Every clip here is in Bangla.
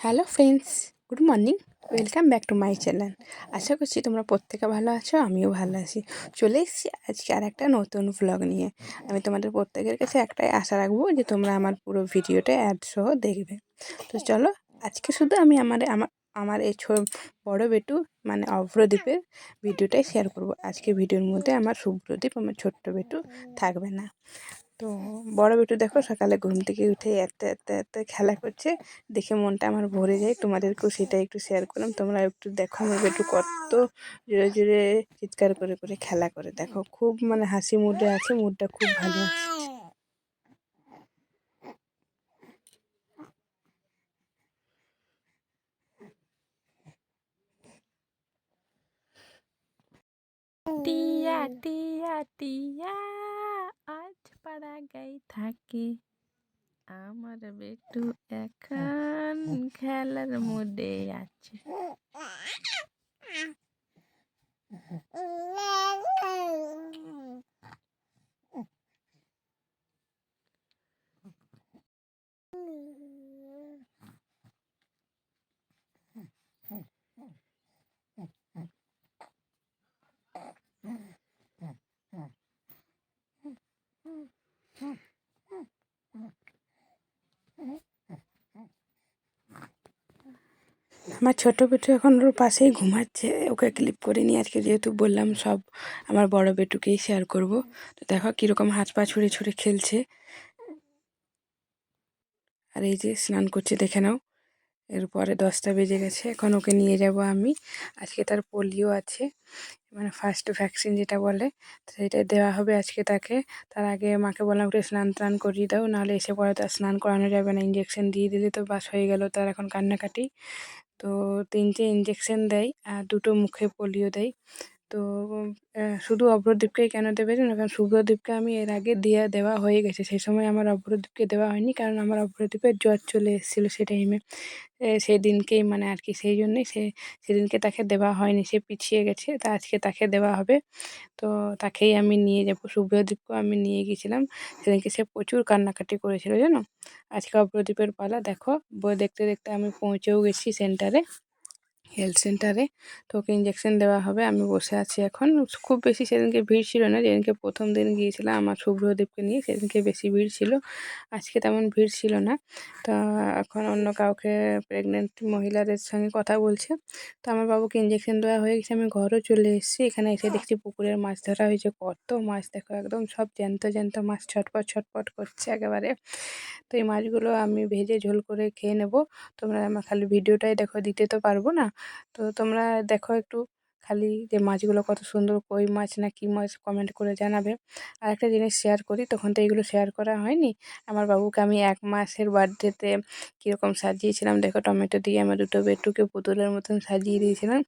Hello friends good morning welcome back to my channel আশা করছি তোমরা প্রত্যেকে ভালো আছো, আমিও ভালো আছি। চলে এসেছি আজকে আর একটা নতুন ভ্লগ নিয়ে। আমি তোমাদের প্রত্যেকের কাছে একটাই আশা রাখব যে তোমরা আমার পুরো ভিডিওটা অ্যাড সহ দেখবে। তো চলো, আজকে শুধু আমি আমার আমার আমার এই ছো, বড়ো বেটু মানে অভ্রদ্বীপের ভিডিওটাই শেয়ার করব। আজকে ভিডিওর মধ্যে আমার শুভ্রদীপ আমার ছোট্ট বেটু থাকবে না। তো বড় বেটু দেখো সকালে ঘুম থেকে উঠে এত এত এত খেলা করছে। দেখে মনটা আমার ভরে যায়। তোমাদেরকেও সেটা একটু শেয়ার করলাম। তোমরা একটু দেখো আমার বেটু কত জোরে জোরে চিৎকার করে করে খেলা করে। দেখো খুব মানে হাসি মুডে আছে, মুডটা খুব ভালো আছে টিয়া টিয়া টিয়া। গাই থাকে। আমার বেটু এখন খেলার মুডে আছে। আমার ছোটো বেটু এখন ওর পাশেই ঘুমাচ্ছে। ওকে ক্লিপ করে নিয়ে আজকে যেহেতু বললাম সব আমার বড় বেটুকেই শেয়ার করব। তো দেখো কীরকম হাত পা ছুঁড়ে ছুঁড়ে খেলছে। আর এই যে স্নান করছে, দেখে নাও। এরপরে দশটা বেজে গেছে, এখন ওকে নিয়ে যাব আমি। আজকে তার পোলিও আছে মানে ফার্স্ট ভ্যাকসিন যেটা বলে, সেটা দেওয়া হবে আজকে তাকে। তার আগে মাকে বললাম একটু স্নান টান করিয়ে দাও, নাহলে এসে পরে তার স্নান করানো যাবে না। ইঞ্জেকশন দিয়ে দিলে তো বাস হয়ে গেল তার এখন কান্নাকাটি। তো তিনটে ইঞ্জেকশন দেয়, আর দুটো মুখে পোলিও দেয়। তো শুধু অভ্রদ্বীপকেই কেন দেবে জানো? কারণ শুভ্রদীপকে আমি এর আগে দিয়ে দেওয়া হয়ে গেছে। সেই সময় আমার অভ্রদ্বীপকে দেওয়া হয়নি, কারণ আমার অভ্রদ্বীপের জ্বর চলে এসেছিল সে টাইমে সেই দিনকেই মানে আর কি, সেই জন্যই সে, সেদিনকে তাকে দেওয়া হয়নি, সে পিছিয়ে গেছে। তা আজকে তাকে দেওয়া হবে। তো তাকেই আমি নিয়ে যাব শুভ্রদীপকেও আমি নিয়ে গিয়েছিলাম সেদিনকে সে প্রচুর কান্নাকাটি করেছিল, জানো? আজকে অভ্রদ্বীপের পালা, দেখো বই দেখতে দেখতে আমি পৌঁছেও গেছি সেন্টারে হেলথ সেন্টারে। তো ওকে ইঞ্জেকশন দেওয়া হবে, আমি বসে আছি এখন। খুব বেশি সেদিনকে ভিড় ছিল না, যেদিনকে প্রথম দিন গিয়েছিলাম আমার শুভ্রদীপকে নিয়ে, সেদিনকে বেশি ভিড় ছিল। আজকে তেমন ভিড় ছিল না। তো এখন অন্য কাউকে প্রেগনেন্ট মহিলাদের সঙ্গে কথা বলছে। তো আমার বাবুকে ইঞ্জেকশন দেওয়া হয়ে গেছে, আমি ঘরও চলে এসেছি। এখানে এসে দেখছি পুকুরের মাছ ধরা হয়েছে, কত মাছ দেখো, একদম সব জ্যান্ত জ্যান্ত মাছ ছটপট ছটপট করছে একেবারে। তো এই মাছগুলো আমি ভেজে ঝোল করে খেয়ে নেব। তোমরা আমার খালি ভিডিওটাই দেখো, দিতে তো পারব না। তো তোমরা দেখো একটু খালি যে মাছগুলো কত সুন্দর কই মাছ না কী মাছ কমেন্ট করে জানাবে। আর একটা জিনিস শেয়ার করি, তখন তো এইগুলো শেয়ার করা হয়নি। আমার বাবুকে আমি এক মাসের বার্থডেতে কীরকম সাজিয়েছিলাম, দেখো টমেটো দিয়ে আমার দুটো বেটুকে পুতুলের মতন সাজিয়ে দিয়েছিলাম।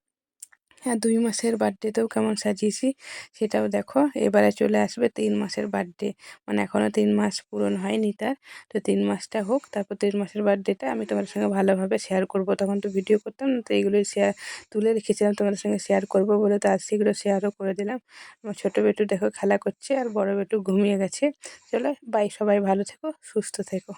হ্যাঁ দুই মাসের বার্থডেতেও কেমন সাজিয়েছি সেটাও দেখো। এবারে চলে আসবে তিন মাসের বার্থডে মানে এখনও তিন মাস পূরণ হয়নি তার। তো তিন মাসটা হোক, তারপর তিন মাসের বার্থডেটা আমি তোমার সঙ্গে ভালোভাবে শেয়ার করব। তখন তো ভিডিও করতাম না, তো এইগুলোই শেয়ার তুলে রেখেছিলাম তোমাদের সঙ্গে শেয়ার করব বলে। তো আজ সেগুলো শেয়ারও করে দিলাম। আমার ছোটো বেটু দেখো খেলা করছে আর বড় বেটু ঘুমিয়ে গেছে। চলো বাই সবাই ভালো থেকো, সুস্থ থেকো।